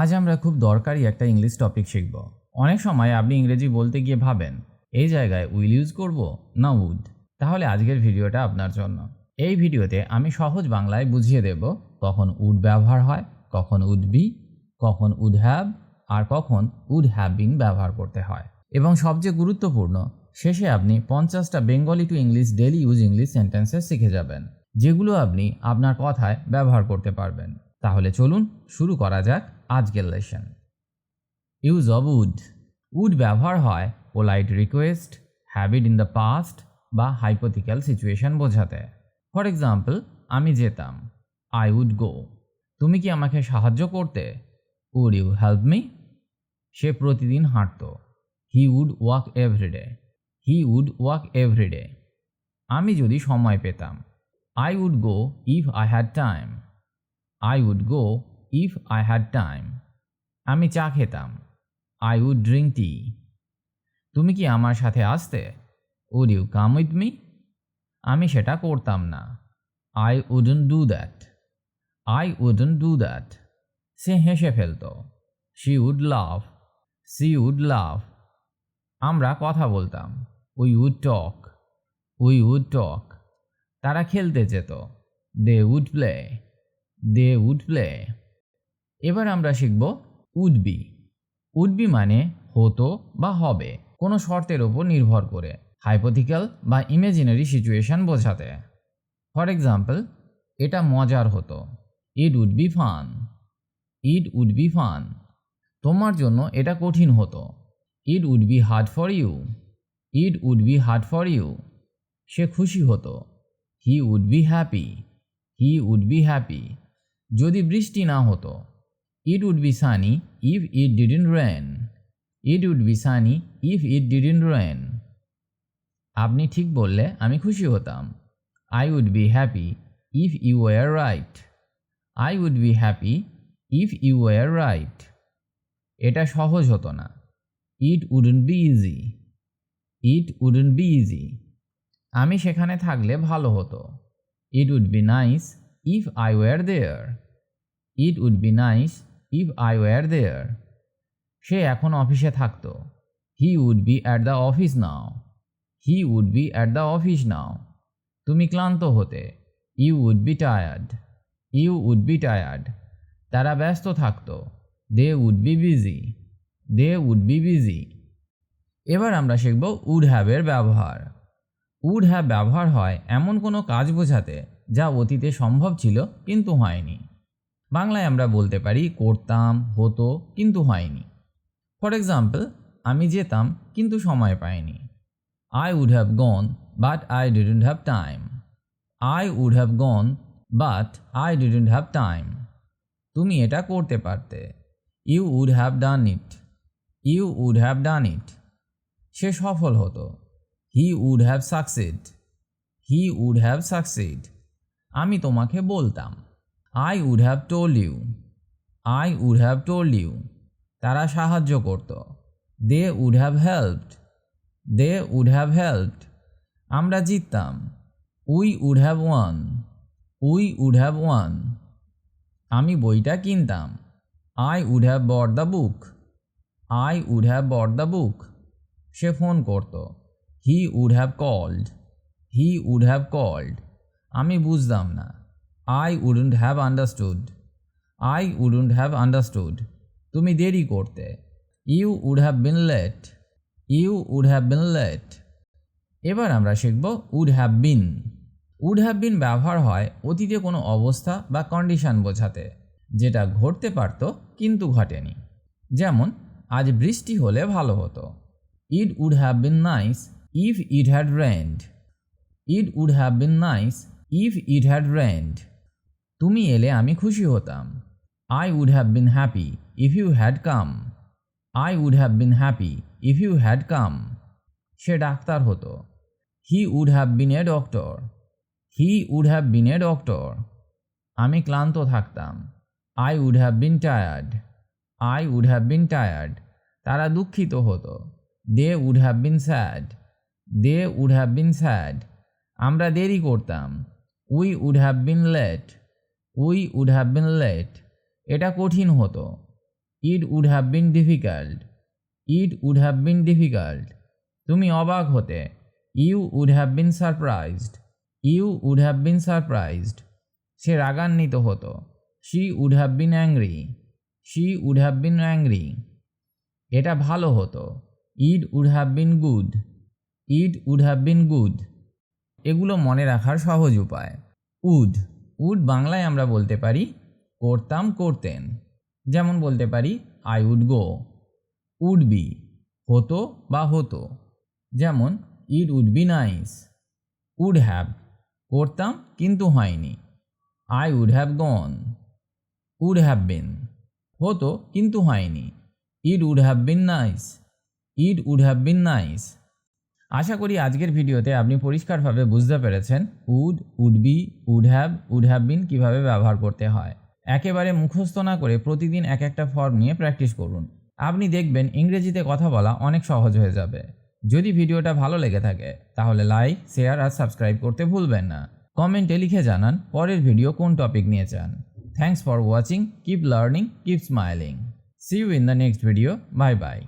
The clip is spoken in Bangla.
আজ আমরা খুব দরকারি একটা ইংলিশ টপিক শিখব। অনেক সময় আপনি ইংরেজি বলতে গিয়ে ভাবেন, এই জায়গায় উইল ইউজ করব না উড তাহলে আজকের ভিডিওটা আপনার জন্য। এই ভিডিওতে আমি সহজ বাংলায় বুঝিয়ে দেব, কখন উড ব্যবহার হয়, কখন উড বি কখন উড হ্যাভ আর কখন উড হ্যাভ বিন ব্যবহার করতে হয়। এবং সবচেয়ে গুরুত্বপূর্ণ, শেষে আপনি পঞ্চাশটা Bengali to English daily use English sentences শিখে যাবেন, যেগুলো আপনি আপনার কথায় ব্যবহার করতে পারবেন। তাহলে চলুন শুরু করা যাক আজকের lesson use of would would ব্যবহার হয় polite request habit in the past বা হাইপোথিক্যাল সিচুয়েশন বোঝাতে। ফর এক্সাম্পল আমি যেতাম। আই উড গো তুমি কি আমাকে সাহায্য করতে? উড ইউ হেল্প মি সে প্রতিদিন হাঁটত। He would walk everyday he would walk everyday আমি যদি সময় পেতাম। I would go if I had time I would go if I had time আমি চা খেতাম। আই উড ড্রিঙ্ক টি তুমি কি আমার সাথে আসতে? Would you come with me আমি সেটা করতাম না। I wouldn't do that I wouldn't do that সে হেসে ফেলত। She would love she would love আমরা কথা বলতাম। We would talk we would talk তারা খেলতে যেত। They would play they would play. এবার আমরা শিখব উড বি উড বি মানে হতো বা হবে কোনো শর্তের ওপর নির্ভর করে, হাইপোথিক্যাল বা ইমেজিনারি সিচুয়েশন বোঝাতে। ফর এক্সাম্পল, এটা মজার হতো। It would be fun. It would be fun. তোমার জন্য এটা কঠিন হতো। It would be hard for you. It would be hard for you. সে খুশি হতো। He would be happy. He would be happy. যদি বৃষ্টি না হতো it would be sunny if it didn't rain it would be sunny if it didn't rain আপনি ঠিক বললে আমি খুশি হতাম। I would be happy if you were right I would be happy if you were right এটা সহজ হতো না। It wouldn't be easy it wouldn't be easy আমি সেখানে থাকলে ভালো হতো। It would be nice if I were there it would be nice if I were there সে এখন অফিসে থাকতো। He would be at the office now he would be at the office now তুমি ক্লান্ত হতে। You would be tired you would be tired তারা ব্যস্ত থাকতো। They would be busy they would be busy এবার আমরা শিখব উড হ্যাভের ব্যবহার। উড হ্যাভ ব্যবহার হয় এমন কোনো কাজ বোঝাতে যা অতীতে সম্ভব ছিল কিন্তু হয়নি। বাংলায় আমরা বলতে পারি করতাম, হতো, কিন্তু হয়নি। ফর এক্সাম্পল আমি যেতাম, কিন্তু সময় পাইনি। I would have gone but I didn't have time I would have gone but I didn't have time তুমি এটা করতে পারতে। You would have done it you would have done it সে সফল হতো। He would have succeed he would have succeed আমি তোমাকে বলতাম। I would have told you I would have told you তারা সাহায্য করত they would have helped they would have helped আমরা জিততাম we would have won we would have won আমি বইটা কিনতাম I would have bought the book I would have bought the book say phone করত he would have called he would have called আমি বুঝতাম না I wouldn't have understood I wouldn't have understood তুমি দেরি করতে। You would have been late you would have been late এবার আমরা শিখব would have been would have been ব্যবহার হয় অতীতে কোনো অবস্থা বা কন্ডিশন বোঝাতে, যেটা ঘটতে পারত কিন্তু ঘটেনি। যেমন, আজ বৃষ্টি হলে ভালো হতো। It would have been nice if it had rained it would have been nice if it had rained তুমি এলে আমি খুশি হতাম। I would have been happy if you had come I would have been happy if you had come say doctor হতো। He would have been a doctor he would have been a doctor আমি ক্লান্ত থাকতাম। I would have been tired I would have been tired তারা দুঃখিত হতো। They would have been sad they would have been sad আমরা দেরি করতাম। We would have been late we would have been late এটা কঠিন হতো। It would have been difficult it would have been difficult তুমি অবাক হতে। You would have been surprised you would have been surprised সে রাগান্বিত হতো। She would have been angry she would have been angry এটা ভালো হতো। It would have been good it would have been good এগুলো মনে রাখার সহজ উপায়। উড উড বাংলায় আমরা বলতে পারি করতাম করতেন। যেমন বলতে পারি I would go would be, হতো বা হতো। যেমন it would be nice would have, করতাম কিন্তু হয়নি। I would have gone would have been, হতো কিন্তু হয়নি। It would have been nice it would have been nice আশা করি আজকের ভিডিওতে আপনি পরিষ্কারভাবে বুঝতে পেরেছেন would would be would have would have been কীভাবে ব্যবহার করতে হয়। একেবারে মুখস্থ না করে প্রতিদিন এক একটা ফর্ম নিয়ে প্র্যাকটিস করুন। আপনি দেখবেন ইংরেজিতে কথা বলা অনেক সহজ হয়ে যাবে। যদি ভিডিওটা ভালো লেগে থাকে, তাহলে লাইক শেয়ার আর সাবস্ক্রাইব করতে ভুলবেন না। কমেন্টে লিখে জানান পরের ভিডিও কোন টপিক নিয়ে চান। Thanks for watching keep learning keep smiling see you in the next video bye bye